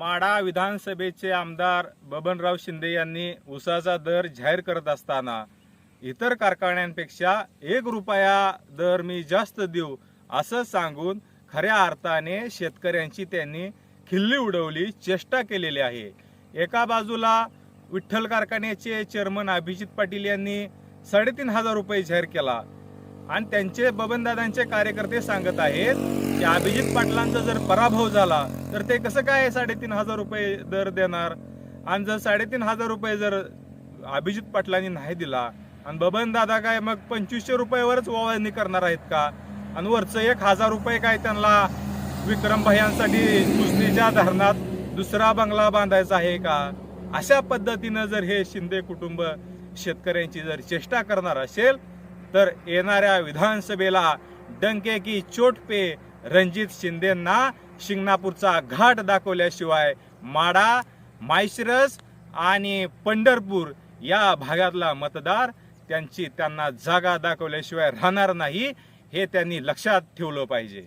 माडा विधानसभेचे आमदार बबनराव शिंदे यांनी ऊसाचा दर जाहीर करत असताना इतर कारखान्यांपेक्षा एक रुपया दर मी जास्त देऊ असं सांगून खऱ्या अर्थाने शेतकऱ्यांची त्यांनी खिल्ली उडवली चेष्टा केलेली आहे. एका बाजूला विठ्ठल कारखान्याचे चेअरमन अभिजित पाटील यांनी साडेतीन हजार रुपये जाहीर केला. आणि त्यांचे बबनदादांचे कार्यकर्ते सांगत आहेत की अभिजित पाटलांचा जर पराभव झाला तर ते कसं काय साडेतीन हजार रुपये दर देणार? आणि जर साडेतीन हजार रुपये जर अभिजित पाटलांनी नाही दिला आणि बबन दादा काय मग पंचवीसशे रुपयावरच ओवाळणी करणार आहेत का? आणि वरचं एक हजार रुपये काय त्यांना विक्रम भयांसाठी दुसरीच्या धरणात दुसरा बंगला बांधायचा आहे का? अशा पद्धतीनं जर हे शिंदे कुटुंब शेतकऱ्यांची जर चेष्टा करणार असेल तर येणाऱ्या विधानसभेला डंके की चोट पे रणजित शिंदेंना शिंगणापूरचा घाट दाखवल्याशिवाय माडा मायशिरस आणि पंढरपूर या भागातला मतदार त्यांची त्यांना जागा दाखवल्याशिवाय राहणार नाही हे त्यांनी लक्षात ठेवलं पाहिजे.